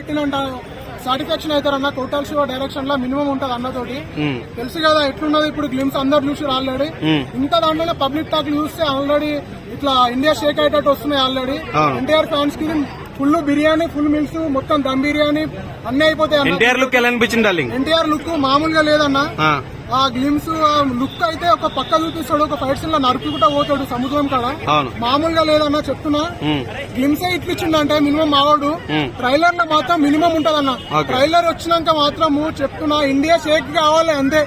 పెట్టినంట satisfaction అవుతారు అన్న. Total show డైరెక్షన్లో మినిమం ఉంటది అన్నతోటి. ఉమ్, తెలుసు కదా ఎట్లున్నది ఇప్పుడు గ్లిమ్స్ అందరు చూసి ఆల్రెడీ. ఇంత దాంట్లోనే పబ్లిక్ టాక్ చూస్తే ఆల్రెడీ ఇట్లా ఇండియా షేక్ అయ్యేటట్టు వస్తున్నాయి ఆల్రెడీ. ఎన్టీఆర్ ఫ్యాన్స్కి ఫుల్ బిర్యానీ ఫుల్ మిల్స్ మొత్తం దమ్ బిర్యానీ అన్ని అయిపోతాయి అన్న. ఎన్టీఆర్ లుక్ ఎలా అనిపించింది డార్లింగ్ ఎన్టీఆర్ లుక్ మామూలుగా లేదన్న. ఆ, గ్లిమ్స్ లుక్ అయితే ఒక పక్క చూపిస్తాడు ఒక ఫైట్ సీన్లో నరుకుంటా పోతాడు సముద్రం కాడ. మామూలుగా లేదన్న చెప్తున్నా. గ్లిమ్స్ ఇట్లు ఇచ్చిండంటే మినిమం మావాడు. ట్రైలర్లో మాత్రం మినిమం ఉంటదన్న. ట్రైలర్ వచ్చినాక మాత్రము చెప్తున్నా ఇండియా షేక్ కావాలి అంతే.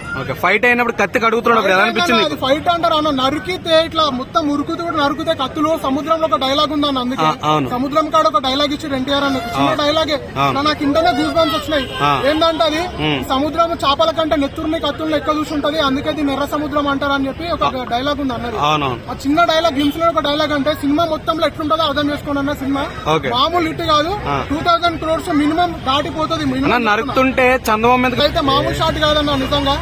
ఫైట్ అయినప్పుడు కత్తి కడుగుతున్నాడు ఫైట్ అంటారు అన్న. నరికితే ఇట్లా మొత్తం ఉరుకుతూ కూడా నరికితే కత్తులు సముద్రంలో ఒక డైలాగ్ ఉందన్న అందుకే. సముద్రం కాడ ఒక డైలాగ్ ఇచ్చాడు ఎన్టీఆర్ అన్న. చిన్న డైలాగే నాకు ఇంటనే గూస్ బంప్స్ వచ్చినాయి. ఏంటంటే అది. సముద్రం చేపల కంటే నెత్తుర్ని కత్తుల్ని ఎక్కువ చూసుంటది. అందుకే దీన్ని ఎర్ర సముద్రం అంటారు అని చెప్పి ఒక డైలాగ్ ఉంది అన్నది. ఆ చిన్న డైలాగ్ గిమ్స్లో ఒక డైలాగ్ అంటే సినిమా మొత్తంలో ఎట్లుంటుందో అర్థం చేసుకోండి అన్న సినిమా. మామూలు హిట్ కాదు. టూ థౌసండ్ క్రోర్స్ మినిమం దాటిపోతుంది నరుకుతుంటే చందమం అయితే మామూలు షాట్ కాదన్న నిజంగా.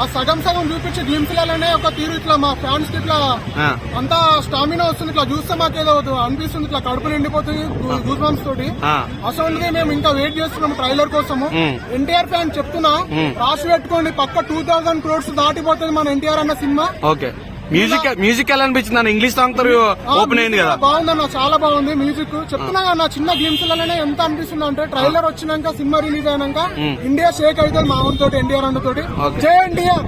ఆ, సగం సగం చూపించి గ్లిమ్స్ లనే ఒక తీరు ఇట్లా మా ఫ్యాన్స్ ఇట్లా అంతా స్టామినా వస్తుంది. ఇట్లా చూస్తే మాకు ఏదో అనిపిస్తుంది. ఇట్లా కడుపు నిండిపోతుంది గూస్ బంప్స్ తోటి. అసలు మేము ఇంకా వెయిట్ చేస్తున్నాం ట్రైలర్ కోసము. ఎన్టీఆర్ ఫ్యాన్ చెప్తున్నా రాసి పెట్టుకోండి. పక్క టూ థౌసండ్ క్రోడ్స్ దాటిపోతుంది మన ఎన్టీఆర్ అన్న సినిమా. ఓకే. మ్యూజిక్ మ్యూజిక్ ఎలా అనిపించింది అన్న? ఇంగ్లీష్ సాంగ్తో ఓపెన్ అయింది కదా. బాగుందన్న చాలా బాగుంది మ్యూజిక్ చెప్తున్నా నా చిన్న గేమ్స్ లనే ఎంత అనిపిస్తుంది అంటే ట్రైలర్ వచ్చినాక సినిమా రిలీజ్ అయినాక ఇండియా షేక్ అవుతుంది మా ఊరితోటి ఎన్టీఆర్ అన్న తోటి. జై ఎన్టీఆర్!